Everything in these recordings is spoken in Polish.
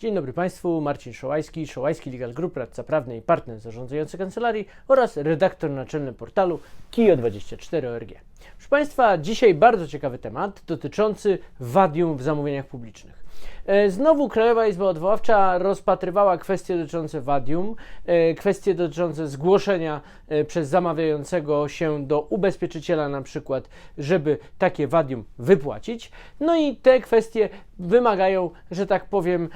Dzień dobry Państwu, Marcin Szołajski, Szołajski Legal Group, radca prawny i partner zarządzający kancelarii oraz redaktor naczelny portalu KIO24.org. Proszę Państwa, dzisiaj bardzo ciekawy temat dotyczący wadium w zamówieniach publicznych. E, Znowu Krajowa Izba Odwoławcza rozpatrywała kwestie dotyczące wadium, e, kwestie dotyczące zgłoszenia e, przez zamawiającego się do ubezpieczyciela na przykład, żeby takie wadium wypłacić. No i te kwestie wymagają, że tak powiem,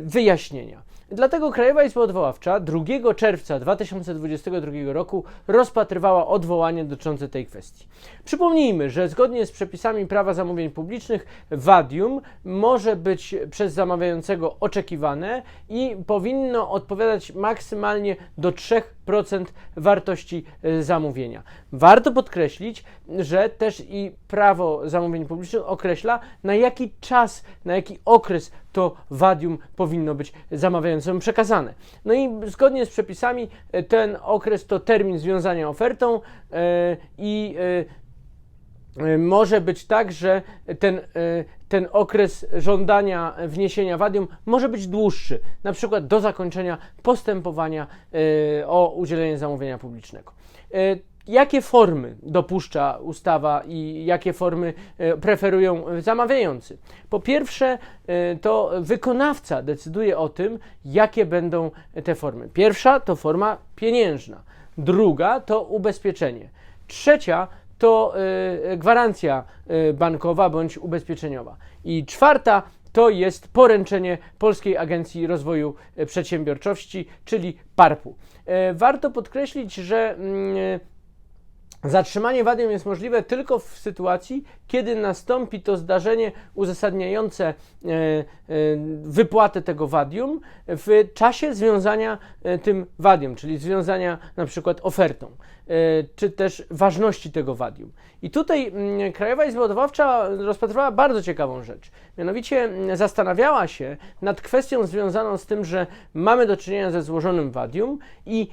wyjaśnienia. Dlatego Krajowa Izba Odwoławcza 2 czerwca 2022 roku rozpatrywała odwołanie dotyczące tej kwestii. Przypomnijmy, że zgodnie z przepisami prawa zamówień publicznych wadium może być przez zamawiającego oczekiwane i powinno odpowiadać maksymalnie do 3% wartości e, zamówienia. Warto podkreślić, że też i prawo zamówień publicznych określa na jaki czas, na jaki okres to wadium powinno być zamawiającemu przekazane. No i zgodnie z przepisami e, ten okres to termin związania ofertą e, i e, może być tak, że ten, ten okres żądania wniesienia wadium może być dłuższy, na przykład do zakończenia postępowania o udzielenie zamówienia publicznego. Jakie formy dopuszcza ustawa i jakie formy e, preferują zamawiający? Po pierwsze, e, to wykonawca decyduje o tym, jakie będą te formy. Pierwsza to forma pieniężna, druga to ubezpieczenie, trzecia to e, gwarancja bankowa bądź ubezpieczeniowa i czwarta to jest poręczenie Polskiej Agencji Rozwoju Przedsiębiorczości, czyli PARP-u. Warto podkreślić, że mm, Zatrzymanie wadium jest możliwe tylko w sytuacji, kiedy nastąpi to zdarzenie uzasadniające e, e, wypłatę tego wadium w czasie związania e, tym wadium, czyli związania na przykład ofertą, czy też ważności tego wadium. I tutaj mm, Krajowa Izba Odwoławcza rozpatrywała bardzo ciekawą rzecz. Mianowicie mm, zastanawiała się nad kwestią związaną z tym, że mamy do czynienia ze złożonym wadium i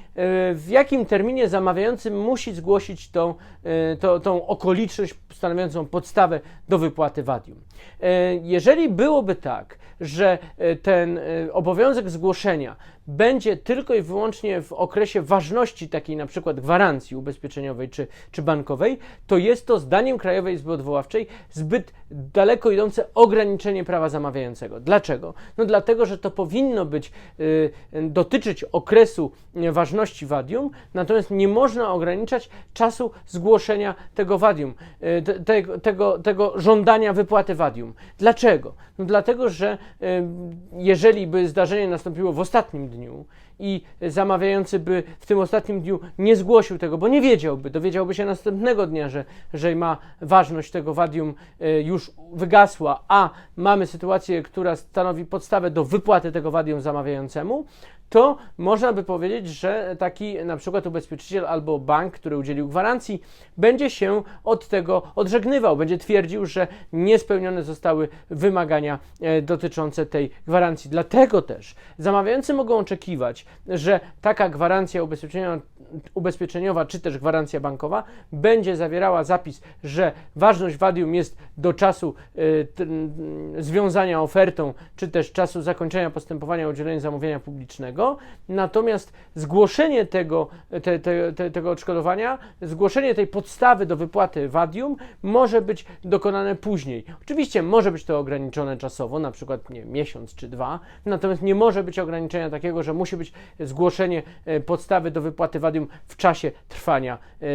w jakim terminie zamawiający musi zgłosić tą, e, to, tą okoliczność stanowiącą podstawę do wypłaty wadium. E, Jeżeli byłoby tak, że e, ten e, obowiązek zgłoszenia będzie tylko i wyłącznie w okresie ważności takiej na przykład gwarancji ubezpieczeniowej czy, czy bankowej, to jest to zdaniem Krajowej Izby Odwoławczej zbyt daleko idące ograniczenie prawa zamawiającego. Dlaczego? No dlatego, że to powinno być, y, dotyczyć okresu ważności wadium, natomiast nie można ograniczać czasu zgłoszenia tego wadium, y, te- tego, tego, tego żądania wypłaty wadium. Dlaczego? No dlatego, że jeżeli by zdarzenie nastąpiło w ostatnim dniu i zamawiający by w tym ostatnim dniu nie zgłosił tego, bo nie wiedziałby, dowiedziałby się następnego dnia, że, że ma ważność tego wadium y, już wygasła, a mamy sytuację, która stanowi podstawę do wypłaty tego wadium zamawiającemu, to można by powiedzieć, że taki na przykład ubezpieczyciel albo bank, który udzielił gwarancji, będzie się od tego odżegnywał, będzie twierdził, że niespełnione zostały wymagania e, dotyczące tej gwarancji. Dlatego też zamawiający mogą oczekiwać, że taka gwarancja ubezpieczeniowa, ubezpieczeniowa czy też gwarancja bankowa będzie zawierała zapis, że ważność wadium jest do czasu e, t- związania ofertą, czy też czasu zakończenia postępowania o udzielenie zamówienia publicznego. Natomiast zgłoszenie tego, te, te, te, tego odszkodowania, zgłoszenie tej podstawy do wypłaty wadium może być dokonane później. Oczywiście może być to ograniczone czasowo, na przykład nie, miesiąc czy dwa, natomiast nie może być ograniczenia takiego, że musi być zgłoszenie e, podstawy do wypłaty wadium w czasie trwania e,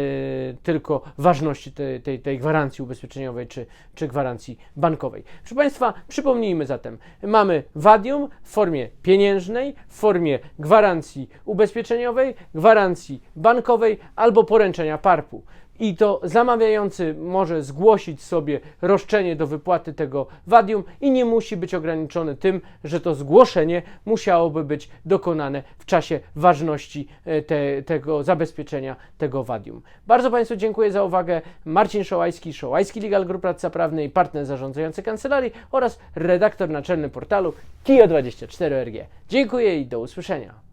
tylko ważności tej, tej, tej gwarancji ubezpieczeniowej czy, czy gwarancji bankowej. Proszę Państwa, przypomnijmy zatem, mamy wadium w formie pieniężnej, w formie gwarancji ubezpieczeniowej, gwarancji bankowej albo poręczenia PARP-u. I to zamawiający może zgłosić sobie roszczenie do wypłaty tego wadium i nie musi być ograniczony tym, że to zgłoszenie musiałoby być dokonane w czasie ważności e, te, tego zabezpieczenia tego wadium. Bardzo Państwu dziękuję za uwagę. Marcin Szołajski, Szołajski Legal Group Radca Prawny i partner zarządzający kancelarii oraz redaktor naczelny portalu KIO24.org. Dziękuję i do usłyszenia.